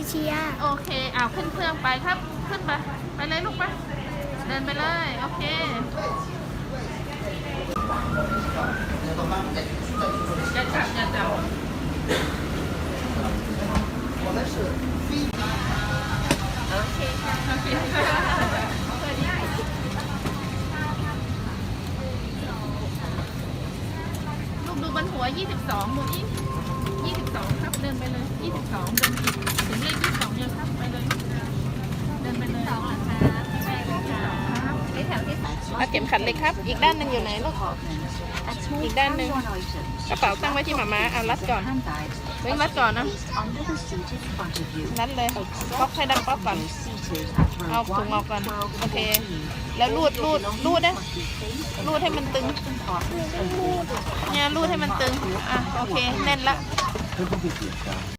โอเคอ้าวขึ้นเครื่องไปครับ ขึ้นไป ไปเลยลูกไป เดินไปเลย โอเค จะจับจะจับโอเคค่ะโอเคค่ะลูกดูบนหัว 22ดูอีก22 ครับ เดินไปเลย 22เดินอีกถึงเลข22ยังครับ ไปเลย เดินไปเลย2เหรอคะใช่ครับในแถวที่สอง เอาเข็มขัดเลยครับ อีกด้านหนึ่งอยู่ไหนลูก อีกด้านหนึ่งกระเป๋าตั้งไว้ที่หมาม้าเอารัดก่อนเว้งรัดก่อนนะรัดเลยป๊อกให้ดังป๊อกก่อน เอาถุงออกก่อน โอเค แล้วรูดรูดรูดนะรูดให้มันตึงเนี่ยรูดให้มันตึง อะ โอเค แน่นละ